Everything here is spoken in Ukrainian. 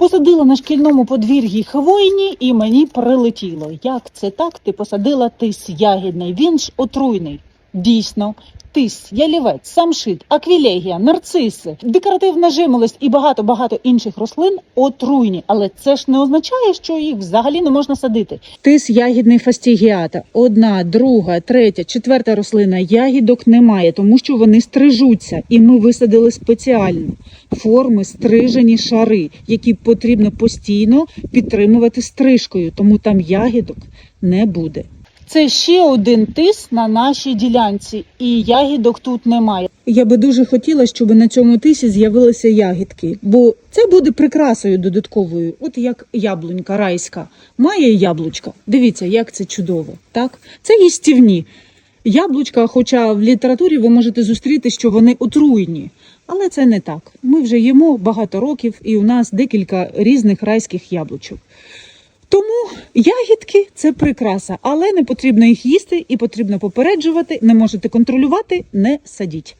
Посадила на шкільному подвір'ї хвойні і мені прилетіло. Як це так? Ти посадила тис ягідний, він ж отруйний. Дійсно, тис, ялівець, самшит, аквілегія, нарциси, декоративна жимолость і багато-багато інших рослин отруйні. Але це ж не означає, що їх взагалі не можна садити. Тис ягідний фастігіата. Одна, друга, третя, четверта рослина ягідок немає, тому що вони стрижуться, і ми висадили спеціально форми стрижені шари, які потрібно постійно підтримувати стрижкою, тому там ягідок не буде. Це ще один тис на нашій ділянці, і ягідок тут немає. Я би дуже хотіла, щоб на цьому тисі з'явилися ягідки, бо це буде прикрасою додатковою, от як яблунька райська. Має яблучка. Дивіться, як це чудово. Так, це їстівні. Яблучка, хоча в літературі ви можете зустріти, що вони отруйні. Але це не так. Ми вже їмо багато років, і у нас декілька різних райських яблучок. Тому ягідки це прикраса, але не потрібно їх їсти і потрібно попереджувати. Не можете контролювати, не садіть.